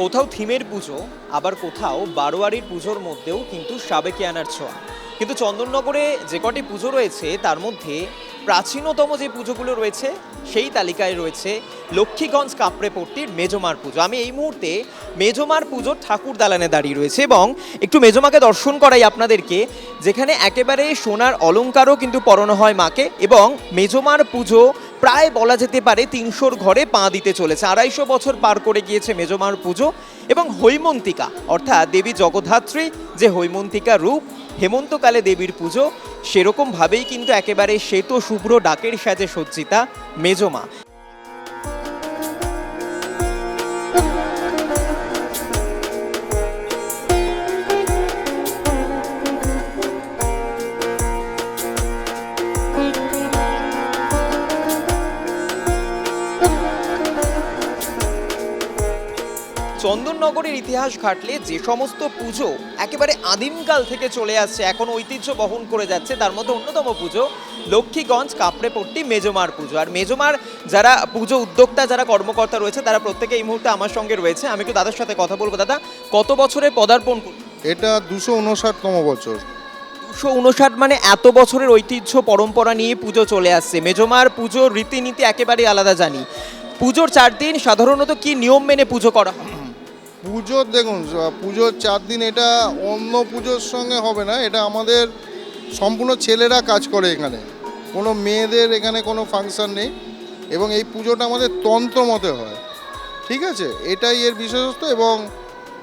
কোথাও থিমের পুজো, আবার কোথাও বারোয়ারির পুজোর মধ্যেও কিন্তু সাবেকে সাবেকিয়ানার ছোঁয়া। কিন্তু চন্দননগরে যে কটি পুজো রয়েছে, তার মধ্যে প্রাচীনতম যে পুজোগুলো রয়েছে, সেই তালিকায় রয়েছে লক্ষ্মীগঞ্জ কাপড়েপট্টির মেজমার পুজো। আমি এই মুহূর্তে মেজমার পুজোর ঠাকুর দালানে দাঁড়িয়ে রয়েছে এবং একটু মেজমাকে দর্শন করাই আপনাদেরকে, যেখানে একেবারে সোনার অলংকারও কিন্তু পরানো হয় মাকে এবং মেজমার পুজো প্রায় বলা যেতে পারে তিনশোর ঘরে পা দিতে চলেছে। আড়াইশো বছর পার করে গিয়েছে মেজমার পুজো এবং হৈমন্তিকা, অর্থাৎ দেবী জগদ্ধাত্রী যে হৈমন্তিকা রূপ, হেমন্তকালে দেবীর পুজো, সেরকমভাবেই কিন্তু একেবারে শ্বেত শুভ্র ডাকের সাজে সজ্জিতা মেজমা। চন্দননগরের ইতিহাস ঘাটলে যে সমস্ত পুজো একেবারে আদিমকাল থেকে চলে আসছে এখন ঐতিহ্য বহন করে যাচ্ছে তার মধ্যে অন্যতম পুজো লক্ষ্মীগঞ্জ কাপড়েপট্টি মেজমার পুজো। আর মেজমার যারা পুজো উদ্যোক্তা যারা কর্মকর্তা রয়েছে তারা প্রত্যেকে এই মুহূর্তে আমার সঙ্গে রয়েছে। আমি একটু দাদার সাথে কথা বলব। দাদা কত বছরে পদার্পণ এটা দুশো উনষাটতম বছর। দুশো উনষাট মানে এত বছরের ঐতিহ্য পরম্পরা নিয়ে পুজো চলে আসছে। মেজমার পুজোর রীতিনীতি একেবারেই আলাদা জানি। পুজোর চার দিন সাধারণত কি নিয়ম মেনে পুজো করা হয়? পুজোর দেখুন পুজোর চার দিন এটা অন্য পুজোর সঙ্গে হবে না, এটা আমাদের সম্পূর্ণ ছেলেরা কাজ করে এখানে। কোনো মেয়েদের এখানে কোনো ফাংশন নেই এবং এই পুজোটা আমাদের তন্ত্র মতে হয়। ঠিক আছে? এটাই এর বিশেষত্ব এবং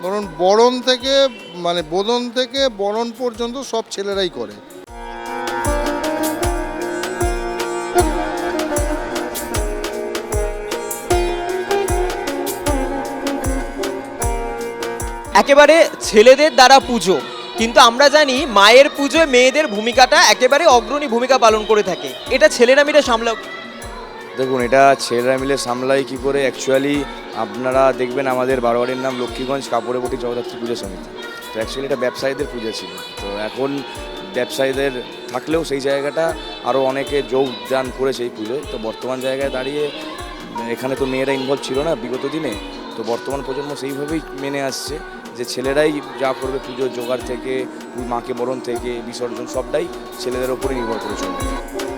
ধরুন বরণ থেকে মানে বোদন থেকে বরণ পর্যন্ত সব ছেলেরাই করে। একেবারে ছেলেদের দ্বারা পুজো। কিন্তু আমরা জানি মায়ের পুজোয় মেয়েদের ভূমিকাটা একেবারে অগ্রণী ভূমিকা পালন করে থাকে। এটা ছেলেরা মিলে সামলাও। দেখুন, এটা ছেলেরা মিলে সামলাই কী করে? অ্যাকচুয়ালি আপনারা দেখবেন আমাদের বারোয়ারির নাম লক্ষ্মীগঞ্জ কাপড়েপটি জগদ্ধাত্রী পুজো সমিতি। তো অ্যাকচুয়ালি এটা ব্যবসায়ীদের পুজো ছিল। তো এখন ব্যবসায়ীদের থাকলেও সেই জায়গাটা আরও অনেকে যোগদান করেছে এই পুজোয়। তো বর্তমান জায়গায় দাঁড়িয়ে, এখানে তো মেয়েরা ইনভলভ ছিল না বিগত দিনে। তো বর্তমান প্রজন্ম সেইভাবেই মেনে আসছে। যে ছেলেরাই যা করবে পুজোর জোগাড় থেকে, মাকে বরণ থেকে, বিসর্জন সবটাই ছেলেদের ওপরে নির্ভর করে চলবে।